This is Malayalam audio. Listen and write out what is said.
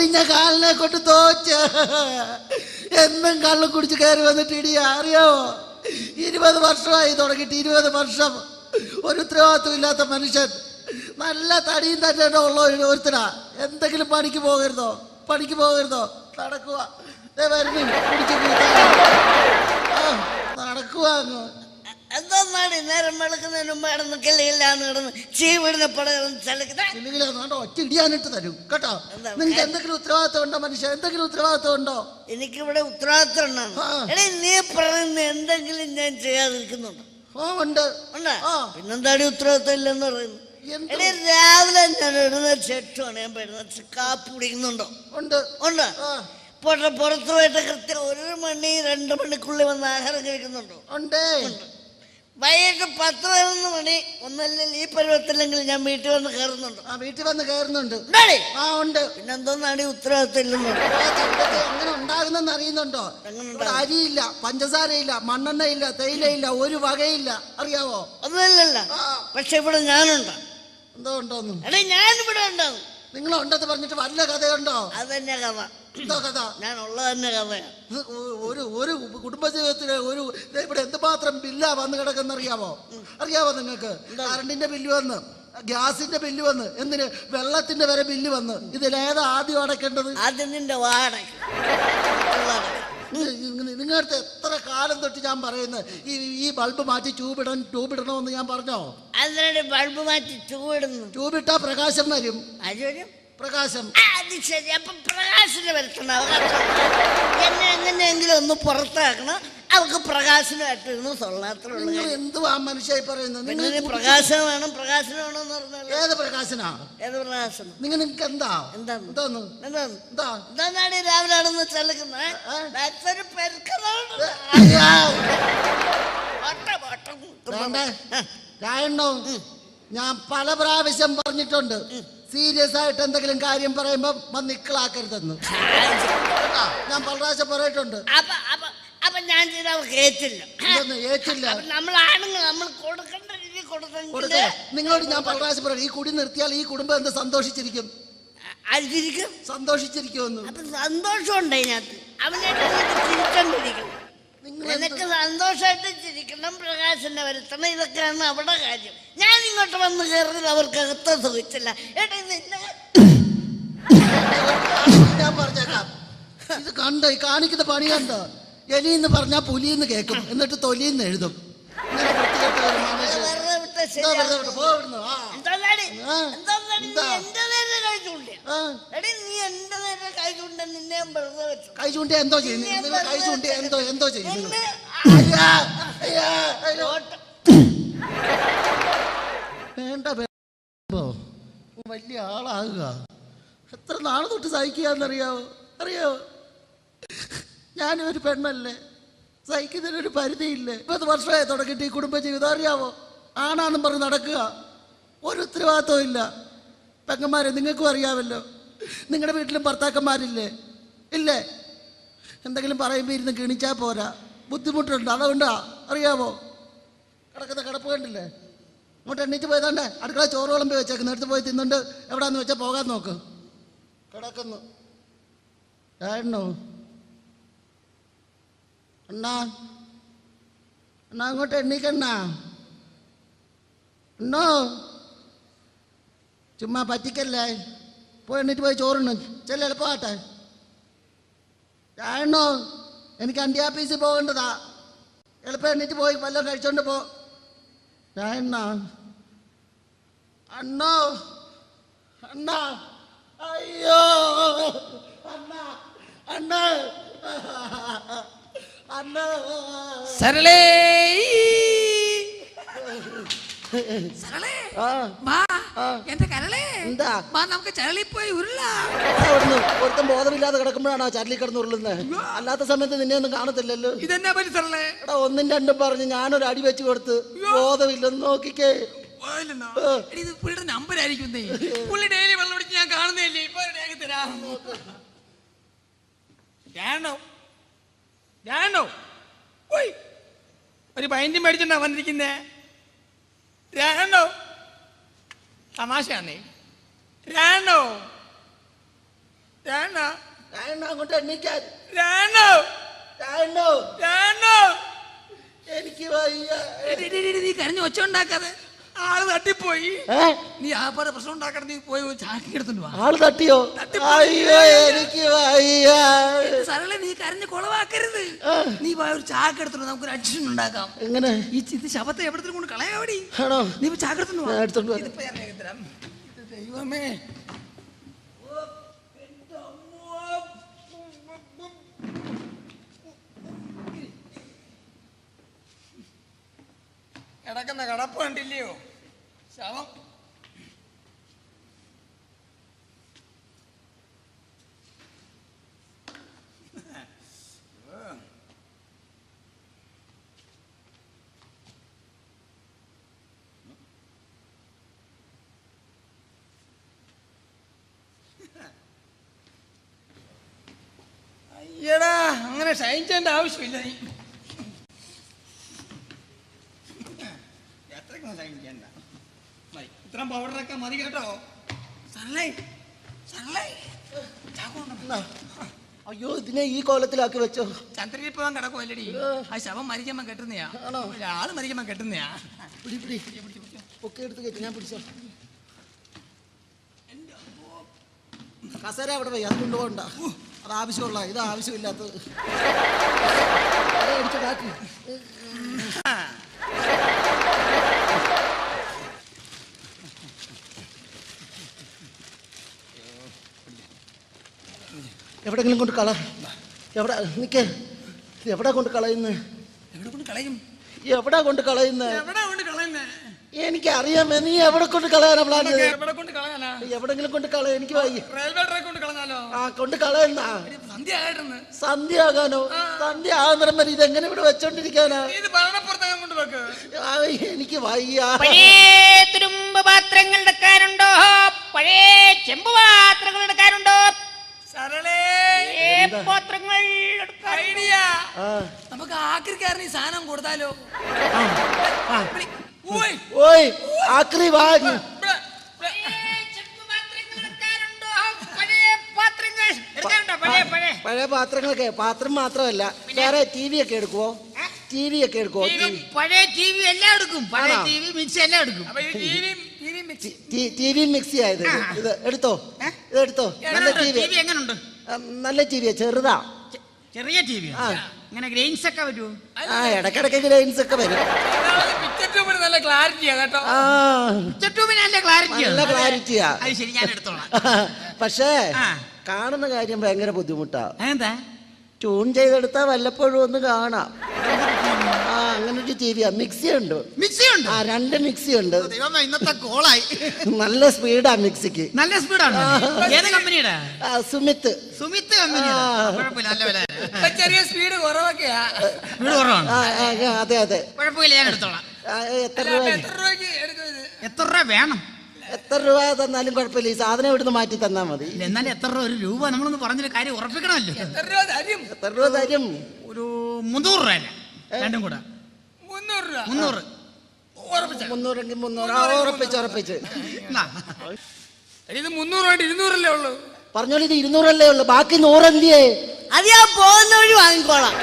ഒടിഞ്ഞ കാലിനെ കൊണ്ട് തോച്ച് എന്നും കള്ളു കുടിച്ച് കയറി വന്നിട്ട് ഇടിയ അറിയാവോ ഇരുപത് വർഷമായി തുടങ്ങിയിട്ട് ഇരുപത് വർഷം ഒരു ഉത്തരവാദിത്വം ഇല്ലാത്ത മനുഷ്യൻ. നല്ല തടിയും തന്നെ ഉള്ള ഒരുത്തനാ. എന്തെങ്കിലും പണിക്ക് പോകരുതോ? പണിക്ക് പോകരുതോ? നടക്കുക. നടക്കുക അങ്ങ്. എന്തൊന്നാണ് നേരം വെളുക്കുന്നതിന് മുമ്പ് കിടന്ന് കിള്ളിയില്ലാന്ന് കിടന്ന് ചീവിടുന്ന പടം ചലക്കുന്ന ഇല്ലെങ്കിൽ അതുകൊണ്ട് ഒറ്റ ഇടിയാനിട്ട് തരും. കേട്ടോ? നിങ്ങൾക്ക് എന്തെങ്കിലും ഉത്തരവാദിത്വം ഉണ്ടോ മനുഷ്യ? എന്തെങ്കിലും ഉത്തരവാദിത്വം ഉണ്ടോ? എനിക്കിവിടെ ഉത്തരവാദിത്വം ഉണ്ടാണ് ഉണ്ടോ എടേ നീ പറയുന്ന എന്തെങ്കിലും ഞാൻ ചെയ്യാതിരിക്കുന്നുണ്ടോ? ഓ ഉണ്ട്. ഉണ്ടാ. പിന്നെന്താടി ഉത്തരവാദിത്വം ഇല്ലെന്ന് പറയുന്നു? എടേ രാവിലെ ഞാൻ എഴുന്നേറ്റ് എട്ട് ഞാൻ പെടുന്ന കാപ്പ് കുടിക്കുന്നുണ്ടോ? ഉണ്ട്. ഉണ്ട്? പുറത്തു പോയിട്ട് കൃത്യം ഒരു മണി രണ്ട് മണിക്കുള്ളിൽ വന്ന് ആഹാരം കഴിക്കുന്നുണ്ടോ? ഉണ്ട്. വൈകിട്ട് പത്ത് പതിനൊന്ന് മണി. ഒന്നല്ലെങ്കിൽ ഈ പരുവത്തില്ലെങ്കിൽ ഞാൻ വീട്ടിൽ വന്ന് കയറുന്നുണ്ട്. ആ വീട്ടിൽ വന്ന് കയറുന്നുണ്ട്. ഉണ്ടാടി. ആ ഉണ്ട്. പിന്നെ എന്തോന്നാണ് ഈ ഉത്തരവാദിത്തം ഇല്ലെന്നുണ്ടോ ഉത്തരവാദിത്വം ഇതൊക്കെ എങ്ങനെ ഉണ്ടാകുന്നെന്ന് അറിയുന്നുണ്ടോ? ഇവിടെ അരിയില്ല പഞ്ചസാരയില്ല മണ്ണെണ്ണയില്ല തേയിലയില്ല ഒരു വകയില്ല. അറിയാവോ? ഒന്നുമില്ലല്ല. ആ. പക്ഷെ ഇവിടെ ഞാനുണ്ട്. എന്തോ ഉണ്ടോന്നു? എടേ ഞാനിവിടെ ഉണ്ടാവും നിങ്ങൾ ഉണ്ടെന്ന് പറഞ്ഞിട്ട് വല്ല കഥയുണ്ടോ? അത് തന്നെ കഥ. കഥ ഞാൻ ഉള്ളത് തന്നെ കഥയാണ് ഒരു ഒരു കുടുംബജീവിതത്തിലെ ഒരു ഇവിടെ എന്തുമാത്രം ബില്ലാ വന്ന് കിടക്കുന്ന അറിയാമോ നിങ്ങൾക്ക്? കറണ്ടിന്റെ ബില്ല് വന്ന് ഗ്യാസിന്റെ ബില്ല് വന്ന് എന്തിന് വെള്ളത്തിന്റെ വരെ ബില്ല് വന്ന് ഇതിലേതാ ആദ്യം അടയ്ക്കേണ്ടത്? ആദ്യം നിന്റെ വാടക. നിങ്ങളുടെ എത്ര കാലം തൊട്ട് ഞാൻ പറയുന്നത്? ഈ ഈ ബൾബ് മാറ്റി ട്യൂബ് ട്യൂബിടണമെന്ന് ഞാൻ പറഞ്ഞോ? അതിനാണ് ബൾബ് മാറ്റി ട്യൂബിടുന്നു. ട്യൂബിട്ടാ പ്രകാശം വരും. പ്രകാശം. അത് ശരി. അപ്പൊ പ്രകാശന് വരുത്തണം. എന്നെ എങ്ങനെയെങ്കിലും ഒന്ന് പുറത്താക്കണം. അവർക്ക് പ്രകാശനായിട്ട് നിങ്ങൾ കാര്യം എന്തുവാ മനുഷ്യായി പറയുന്നത്? നിങ്ങൾ ഇതിന് പ്രകാശനം വേണം. പ്രകാശനം വേണമെന്ന് പറഞ്ഞാൽ ഏത് പ്രകാശനാ? ഏത് പ്രകാശനം നിങ്ങൾ നിങ്ങൾക്ക് എന്താ? എന്താണ്? എന്താന്ന് എന്താണ്? എന്താ? എന്താണ് ഈ രാവിലെ ആണെന്ന് ചെലക്കുന്നത്. രായണ്ണോ ഞാൻ പല പ്രാവശ്യം പറഞ്ഞിട്ടുണ്ട്. സീരിയസ് ആയിട്ട് എന്തെങ്കിലും കാര്യം പറയുമ്പോ വന്ന് ഇക്കളാക്കരുതെന്ന് ഞാൻ പല പ്രാവശ്യം പറഞ്ഞിട്ടുണ്ട് അപ്പൊ അപ്പൊ അപ്പൊ ഞാൻ ചെയ്ത അവർക്ക് ഏറ്റില്ല ഇതൊന്നും ഏറ്റില്ല അപ്പൊ നമ്മൾ ആണുങ്ങൾ നമ്മൾ കൊടുക്കേണ്ട രീതി നിങ്ങളോട് ഞാൻ പല പ്രാവശ്യം പറയും ഈ കുടി നിർത്തിയാൽ ഈ കുടുംബം എന്ത് സന്തോഷിച്ചിരിക്കും? സന്തോഷിച്ചിരിക്കും സന്തോഷിച്ചിരിക്കുമെന്ന്. അപ്പൊ സന്തോഷം ഉണ്ട് അതിനകത്ത് അവനായിട്ട് നിനക്ക് സന്തോഷമായിട്ട് ചിരിക്കണം പ്രകാശന്റെ വരുത്തണം ഇതൊക്കെയാണ് അവിടെ കാര്യം. ഞാൻ ഇങ്ങോട്ട് വന്ന് കയറിയത് അവർക്ക് അകത്ത് സുഖിച്ചില്ല ഏട്ടാ നിന്നെ ഞാൻ പറഞ്ഞേക്കാം. ഇത് കണ്ടോ? ഈ കാണിക്കുന്ന പണി കണ്ടോ? എലിന്ന് പറഞ്ഞാ പുലിന്ന് കേൾക്കും. എന്നിട്ട് തൊലി എന്ന് എഴുതും എന്താ? എന്റെ നേരെ കൈ ചൂണ്ട നിന്നെ ഞാൻ വെറുതെ വെച്ചു. കൈ ചൂണ്ടി എന്തോ ചെയ്യുന്നു നിങ്ങൾ കൈ ചൂണ്ടി എന്തോ എന്തോ ചെയ്യുന്നു നിങ്ങൾ അയ്യാ, അയ്യാ, അയ്യോ. വേണ്ട വേണ്ടോ. വലിയ ആളാകുക. എത്ര നാളെ തൊട്ട് സഹിക്കുകയെന്നറിയാവോ അറിയാവോ? ഞാനും ഒരു പെണ്ണല്ലേ? സഹിക്കുന്നതിനൊരു പരിധിയില്ലേ? പത്ത് വർഷമായി തുടങ്ങിയിട്ട് ഈ കുടുംബജീവിതം അറിയാവോ? ആണാന്നും പറഞ്ഞ് നടക്കുക. ഒരു ഉത്തരവാദിത്വം ഇല്ല. പെങ്ങന്മാരെ നിങ്ങൾക്കും അറിയാമല്ലോ നിങ്ങളുടെ വീട്ടിലും ഭർത്താക്കന്മാരില്ലേ? ഇല്ലേ? എന്തെങ്കിലും പറയുമ്പോൾ ഇരുന്ന് കിണിച്ചാൽ പോരാ. ബുദ്ധിമുട്ടുണ്ട്? അതുകൊണ്ടാ അറിയാമോ കിടക്കുന്ന കിടപ്പ് കണ്ടില്ലേ? അങ്ങോട്ട് എണ്ണീറ്റ് പോയതാണ്ടേ? അടുക്കള ചോറ് വിളമ്പി വെച്ചേക്കുന്നു. എടുത്ത് പോയി തിന്നുണ്ട്. എവിടാന്ന് വെച്ചാൽ പോകാൻ നോക്ക്. കിടക്കുന്നു. ഏണ്ണോ അണ്ണാ? അണ്ണാ അങ്ങോട്ട് എണ്ണീക്കണ്ണാ. എണ്ണോ ചുമ്മാ പറ്റിക്കല്ലേ? പോയി എണ്ണീറ്റ് പോയി ചോറുണ്ണു. ചെല്ലു എളുപ്പമാട്ടെ ഏണ്ണോ എനിക്ക് അന്ത്യ ആഫീസിൽ പോകേണ്ടതാ. എളുപ്പം എണ്ണീറ്റ് പോയി വല്ലതും കഴിച്ചോണ്ട് പോ. അണ്ണ അണ്ണോ? അണ്ണ. അയ്യോ. അണ്ണ. അണ്ണ. അണ്ണ. സരളേ. സരളേ ആ വാ ആ. എന്റെ കരളേ എന്താ? വാ നമുക്ക് ചരളി പോയി ഉരുള. അവിടുന്ന് ഒരുത്തം ബോധമില്ലാതെ കിടക്കുമ്പോഴാണോ ചരലി കിടന്ന് ഉരുളുന്നത് അല്ലാത്ത സമയത്ത് നിന്നെ ഒന്നും കാണത്തില്ലല്ലോ. ഇതെന്നാ പറ്റി സരളേ? എടാ ഒന്നും രണ്ടും പറഞ്ഞ് ഞാനൊരു അടി വെച്ച് കൊടുത്ത് ബോധമില്ലെന്ന് നോക്കിക്കേ? ആ. ഇത് പുള്ളിയുടെ നമ്പർ ആയിരിക്കും പുള്ളി ഡെയിലി വെള്ളം പിടിച്ച് ഞാൻ കാണുന്നില്ലേ ഇപ്പൊ രേഖ തരാം. ഞാനോ? ഞാനോ? ഓയ് ഒരു പൈന്റ് മേടിച്ചിട്ടാ വന്നിരിക്കുന്നേ. രാണോ തമാശയാണേ. രാണോ രാണ പറയണ അങ്ങോട്ട് എണ്ണീക്കാൻ. രാണോ രാണോ രാണോ എനിക്ക് നീ കരഞ്ഞു ഒച്ച ഉണ്ടാക്കാതെ. ആൾ തട്ടിപ്പോയി. നീ ആ പ്രശ്നം ഉണ്ടാക്കണം നീ പോയി ഒരു ചാക്കി എടുത്തോണ്ട് വാ. ആൾ തട്ടിയോ. അയ്യോ എനിക്ക് സരള നീ കരഞ്ഞ് കുളവാക്കരുത്. നീ പോയി ഒരു ചാക്ക് എടുത്തോ നമുക്ക് നമുക്കൊരു അഡ്ജഷൻ ഉണ്ടാക്കാം. എങ്ങനെ? ഈ ഇത് ശബത്തെ എവിടത്തെ കൊണ്ട് കളയാവടി ആണോ? നീ ഇപ്പൊ ചാക്ക് എടുത്തോണ്ട് വാ. എടുത്തോണ്ട് ഇതിപ്പോ ഞാൻ തരാം. ദൈവമേ. കിടക്കുന്ന കടപ്പ് കണ്ടില്ലയോ? ശവം അയ്യടാ അങ്ങനെ ഷൈൻ ചെയ്യേണ്ട ആവശ്യമില്ല നീ എത്രയ്ക്കും ഷൈൻ ചെയ്യണ്ട മതി ഇത്രയും പൗഡറൊക്കെ മതി കേട്ടോ. അയ്യോ ഇതിനെ ഈ കോലത്തിലാക്കി വെച്ചോ. ചന്ദ്രനിപ്പം കിടക്കുമല്ലടി ആ ശവം മരിക്കുമ്പോ കെട്ടുന്നയാ. ആൾ മരിക്കുമ്പോ കെട്ടുന്നയാ. പിടി പിടി. ഒക്കെ എടുത്ത് കെട്ടി ഞാൻ പിടിച്ചോ. കസേര അവിടെ പോയി അത് കൊണ്ടുപോകണ്ട. അത് ആവശ്യമുള്ള ഇത് ആവശ്യമില്ലാത്തത്. അടിച്ച് കാറ്റ് എവിടെങ്കിലും കൊണ്ട് കള. എവിടെ നിക്കേ. എവിടെ കൊണ്ട് കളയുന്നത് എവിടെ കൊണ്ട് കളയും? എവിടെ കൊണ്ട് കളയുന്നത് എവിടെ കൊണ്ട് കളയുന്നേ? എനിക്കറിയാമേ നീ എവിടെ കൊണ്ട് കളയാനാ പ്ലാൻ എവിടെ കൊണ്ട് കളയാനാ? എവിടെങ്കിലും കൊണ്ട് കളയാ എനിക്ക് വയ്യ. റെയിൽവേ ട്രാക്ക് കൊണ്ട് കളഞ്ഞാലോ? ആ കൊണ്ട് കളയുന്നാ. സന്ധ്യ സന്ധ്യ ആകാനോ സന്ധ്യ ആകുന്നേരം വരെ ഇതെങ്ങനെ ഇവിടെ വെച്ചോണ്ടിരിക്കാനാ? ഇത് കൊണ്ട് വെക്ക്. ആ, എനിക്ക് വയ്യ. പഴയ തുരുമ്പ് പാത്രങ്ങൾ എടുക്കാനുണ്ടോ പഴയ ചെമ്പ് പാത്രങ്ങൾ എടുക്കാനുണ്ടോ സരളേ ഏ പാത്രങ്ങൾ എടുക്കാൻ ഐഡിയ. നമുക്ക് ആക്രിക്കാരന് ഈ സാധനം കൊടുത്താലോ. ഓയ്, ഓയ് ആക്രി വാ. പഴയ പാത്രങ്ങളൊക്കെ പാത്രം മാത്രമല്ല. വേറെ ടി വി ഒക്കെ എടുക്കുവോ? ടി വി ഒക്കെ എടുക്കുവോ? പഴയ ടി വി എല്ലാം എടുക്കും. പഴയ? ടി വി മിക്സി എല്ലാം എടുക്കും. മിക്സി. ടി വി മിക്സി ആയത്. ഇത്. എടുത്തോ? ഇത് എടുത്തോ? നല്ല ടി വി. നല്ല ടി വിയാ ചെറുതാ. ചെറിയ ടി വി ഇങ്ങനെ ഗ്രെയിൻസ് ഒക്കെ വരുമോ ആ ഇടക്കിടക്ക് ഗ്രെയിൻസ് ഒക്കെ വരും. പിക്ചർ നല്ല ക്ലാരിറ്റിയാ കേട്ടോ. ചുറ്റൂബിന് നല്ല ക്ലാരിറ്റി നല്ല ക്ലാരിറ്റിയാ അത്. ശരി ഞാൻ എടുത്തോളാം. പക്ഷേ കാണുന്ന കാര്യം ഭയങ്കര ബുദ്ധിമുട്ടാ. എന്താ ട്യൂൺ ചെയ്തെടുത്താൽ വല്ലപ്പോഴും ഒന്ന് കാണാം. ആ അങ്ങനെ ഒരു ടി വിയാ മിക്സി ഉണ്ട് മിക്സി ഉണ്ട് ആ രണ്ട് മിക്സി ഉണ്ട് ദൈവമേ ഇന്നത്തെ കോളായി. നല്ല സ്പീഡാ മിക്സിക്ക്. നല്ല സ്പീഡാണ്? ഏത് കമ്പനിയുടെ ആ, സുമിത്ത്. സുമിത്ത് കമ്പനി കുഴപ്പമില്ല നല്ല വില. ചെറിയ സ്പീഡ് കുറവൊക്കെയാ. വീട് കുറവാണ്. ആ ആ, ആ, അതെ അതെ. കുഴപ്പമില്ല ഞാൻ എടുത്തോളാം. ആ, എത്ര രൂപ? എത്ര രൂപയ്ക്ക് എടുക്കും ഇത്? എത്ര രൂപ വേണം? എത്ര രൂപ തന്നാലും കുഴപ്പമില്ല. ഈ സാധനം ഇവിടുന്ന് മാറ്റി തന്നാ മതി. ഇല്ല, എന്നാലും എത്ര രൂപ? ഒരു രൂപ നമ്മളൊന്ന് പറഞ്ഞൊരു കാര്യം ഉറപ്പിക്കണമല്ലോ. എത്ര രൂപ തരും? എത്ര രൂപ തരും? ഒരു മുന്നൂറ് രൂപ അല്ലേ? രണ്ടും കൂടെ. മുന്നൂറ് രൂപ. മുന്നൂറ്. ഉറപ്പിച്ച? മുന്നൂറെങ്കിൽ മുന്നൂറ് ആ ഉറപ്പിച്ച് ഉറപ്പിച്ച്. എന്നാ, ഇത് ഇരുന്നൂറല്ലേ ഉള്ളൂ? പറഞ്ഞോളൂ ഇത് ഇരുന്നൂറല്ലേ ഉള്ളു. ബാക്കി നൂറെന്തിയേ? അത് ഞാൻ പോകുന്ന വഴി വാങ്ങിക്കോളാം.